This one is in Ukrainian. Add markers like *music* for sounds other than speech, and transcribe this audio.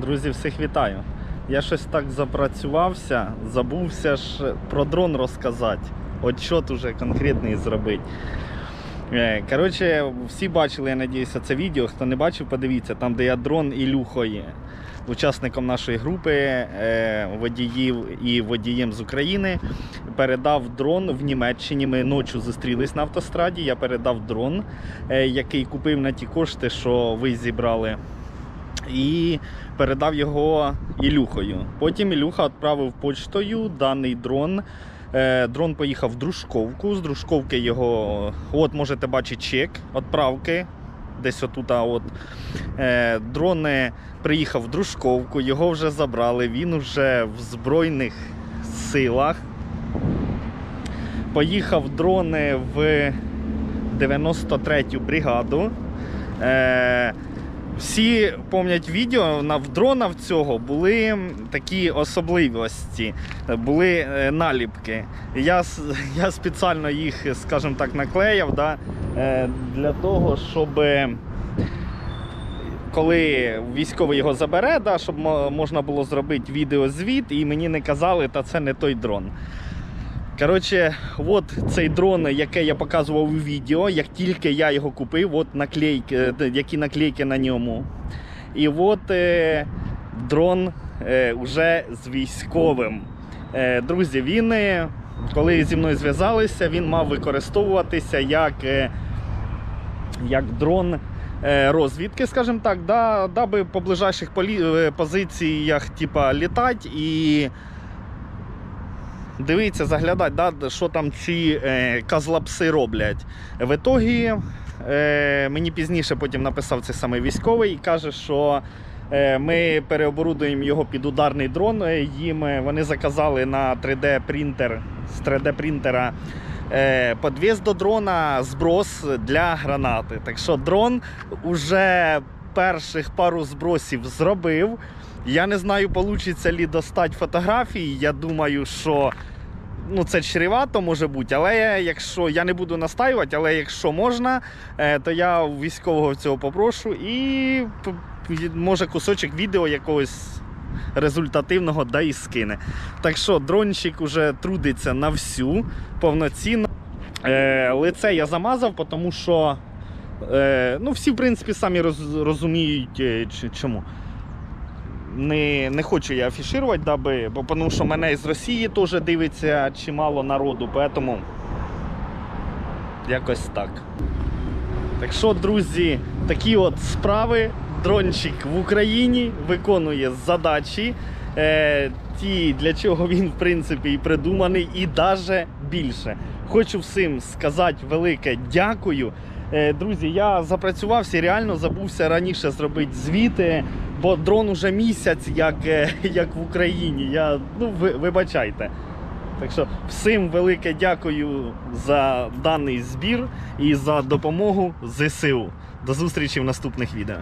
Друзі, всіх вітаю. Я щось так запрацювався, забувся ж про дрон розказати. Отчот уже конкретний зробити. Е, Коротше, всі бачили, я надіюся, це відео. Хто не бачив, подивіться, там, де я дрон Ілюхою, учасником нашої групи е, водіїв і водієм з України, передав дрон в Німеччині. Ми ночі зустрілись на автостраді. Я передав дрон, е, який купив на ті кошти, що ви зібрали. І передав його Ілюхою. Потім Ілюха відправив почтою даний дрон. Е, Дрон поїхав в Дружковку. З Дружковки його, от можете бачити чек відправки. Десь отут. От. Е, Дрон е, приїхав в Дружковку, його вже забрали. Він вже в Збройних силах. Поїхав дрон е, в 93-ю бригаду. Всі пам'ятають відео в дрона в цього були такі особливості, були е, наліпки. Я, *laughs* я спеціально їх, скажімо так, наклеїв да, е, для того, щоб е, коли військовий його забере, да, щоб можна було зробити відеозвіт, і мені не казали, та це не той дрон. Коротше, от цей дрон, який я показував у відео, як тільки я його купив, от наклейки, е, які наклейки на ньому. І от е, дрон е, вже з військовим. Е, друзі, він, е, коли зі мною зв'язалися, він мав використовуватися як, е, як дрон е, розвідки, скажімо так, да, даби по ближайших полі, е, позиціях типа, літати і дивіться, заглядати, да, що там ці е, козлапси роблять. В ітогі е, мені пізніше потім написав цей самий військовий і каже, що е, ми переоборудуємо його під ударний дрон. Е, Їм е, вони заказали на 3D принтер з 3D принтера. Е, подвіз до дрона зброс для гранати. Так що дрон уже перших пару збросів зробив. Я не знаю, вийде ли достати фотографії. Я думаю, що ну, це чревато може бути, але якщо я не буду настаювати, але якщо можна, е, то я військового цього попрошу і може кусочок відео якогось результативного да і скине. Так що дрончик уже трудиться на всю повноцінно. Е, лице я замазав, тому що е, ну, всі, в принципі, самі роз, розуміють, е, чому не, не хочу я афішувати, даби, бо тому що мене із Росії теж дивиться чимало народу, поэтому якось так. Так що, друзі, такі от справи. Дрончик в Україні виконує задачі. Е, ті, для чого він, в принципі, і придуманий, і навіть більше. Хочу всім сказати велике дякую. Е, друзі, я запрацювався, реально забувся раніше зробити звіти, бо дрон уже місяць, як, е, *laughs* як в Україні. Я, ну, ви, вибачайте. Так що всім велике дякую за даний збір і за допомогу ЗСУ. До зустрічі в наступних відео.